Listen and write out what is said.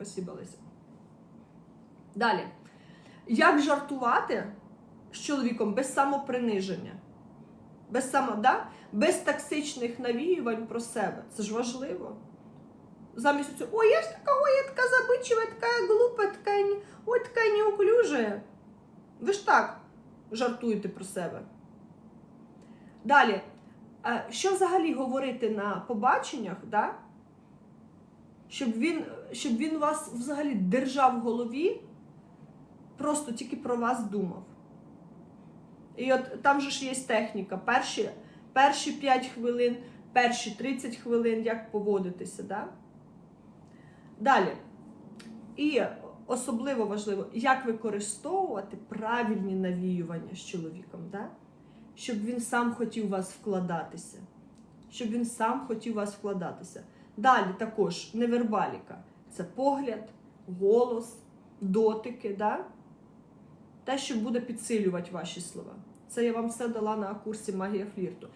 Спасибо. Далі. Як жартувати з чоловіком без самоприниження? Без само, да? без токсичних навіювань про себе. Це ж важливо. Замість цього, ой, я ж така, ой, я така забичива, така глупа, така, ой, така неуклюжа. Ви ж так жартуєте про себе. Далі. Що взагалі говорити на побаченнях, да? Щоб, він, щоб він вас взагалі держав в голові, просто тільки про вас думав. І от там же ж є техніка. Перші, перші 5 хвилин, перші 30 хвилин, як поводитися. Да? Далі. І особливо важливо, як використовувати правильні навіювання з чоловіком, да? щоб він сам хотів вас вкладатися. Щоб він сам хотів вас вкладатися. Далі також невербаліка. Це погляд, голос, дотики, да? те, що буде підсилювати ваші слова. Це я вам все дала на курсі магія флірту.